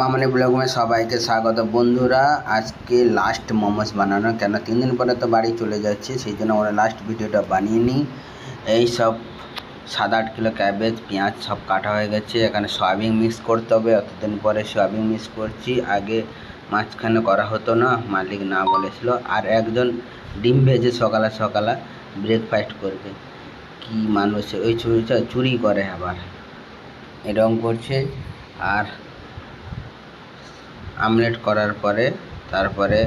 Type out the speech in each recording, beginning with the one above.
মামনি ব্লগমে সবাইকে স্বাগত। বন্ধুরা, আজকে লাস্ট মোমোস বানানো কেন তিন দিন পরে তো বাড়ি চলে যাচ্ছে, সেই জন্য ওরা লাস্ট ভিডিওটা বানিয়ে নিই। এই সব সাত আট কিলো ক্যাবেজ পেঁয়াজ সব কাটা হয়ে গেছে। এখানে সয়াবিন মিক্স করতে হবে অতদিন পরে সয়াবিন মিক্স করছি। আগে মাঝখানে করা হতো না, মালিক না বলেছিল। আর একজন ডিম ভেজে সকালে সকালে ব্রেকফাস্ট করবে। কি মানুষ, ওই চুরিটা চুরি করে আবার। এরকম করছে। আর আমলেট করার পরে তারপরে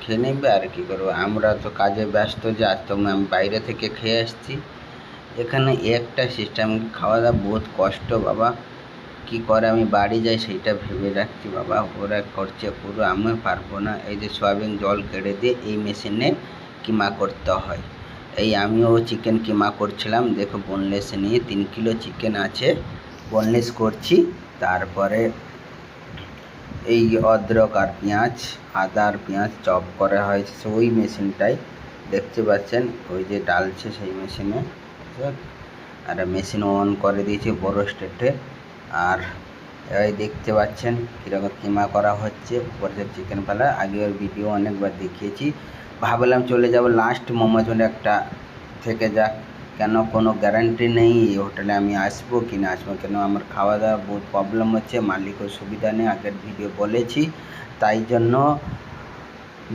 খেয়ে নেবে আর কি করব? আমরা তো কাজে ব্যস্ত যে আজ তো আমি বাইরে থেকে খেয়ে আসছি। এখানে একটা সিস্টেম খাওয়া দাওয়া বহুত কষ্ট বাবা। কি করে আমি বাড়ি যাই সেইটা ভেবে রাখছি বাবা। ওরা করছে পুরো আমি পারব না। এই যে সয়াবিন জল কেড়ে দিয়ে এই মেশিনে কিমা করতে হয়। এই আমিও চিকেন কিমা করছিলাম। দেখো বোনলেস নিয়ে তিন কিলো চিকেন আছে। বোনলেস করছি। তারপরে এই অদ্রক আর পেঁয়াজ আদা আর পেঁয়াজ চপ করা হয়েছে। ওই মেশিনটাই দেখতে পাচ্ছেন, ওই যে ডালছে সেই মেশিনে। আর মেশিন অন করে দিয়েছে বড় স্টেটে আর এই দেখতে পাচ্ছেন কীরকম কিমা করা হচ্ছে, উপরে চিকেন ফেলা আগে ওর ভিডিও অনেকবার দেখিয়েছি। ভাবলাম চলে যাব লাস্ট মোমো একটা থেকে যাক। কেন কোনো গ্যারান্টি নেই? এই হোটেলে আমি আসব কি না আসব? কেন আমার খাওয়া দাওয়া বহুত প্রবলেম হচ্ছে? মালিকের সুবিধা নেই? আগের ভিডিও বলেছি। তাই জন্য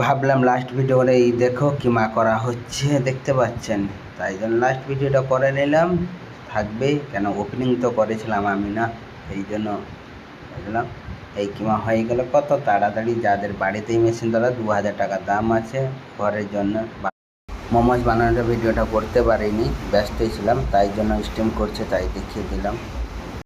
ভাবলাম লাস্ট ভিডিও করে এই দেখো কিমা করা হচ্ছে, দেখতে পাচ্ছেন। তাই জন্য লাস্ট ভিডিওটা করে নিলাম। থাকবে? কেন ওপেনিং তো করেছিলাম আমি না। সেই জন্য বুঝলাম এই কিমা হয়ে গেল? কত তাড়াতাড়ি যাদের বাড়িতেই মেশিন তারা দু হাজার টাকা দাম আছে। ঘরের জন্য মোমোজ বানানোর ভিডিওটা করতে পারিনি ব্যস্তই ছিলাম তাই জন্য স্টিম করছে তাই দেখিয়ে দিলাম।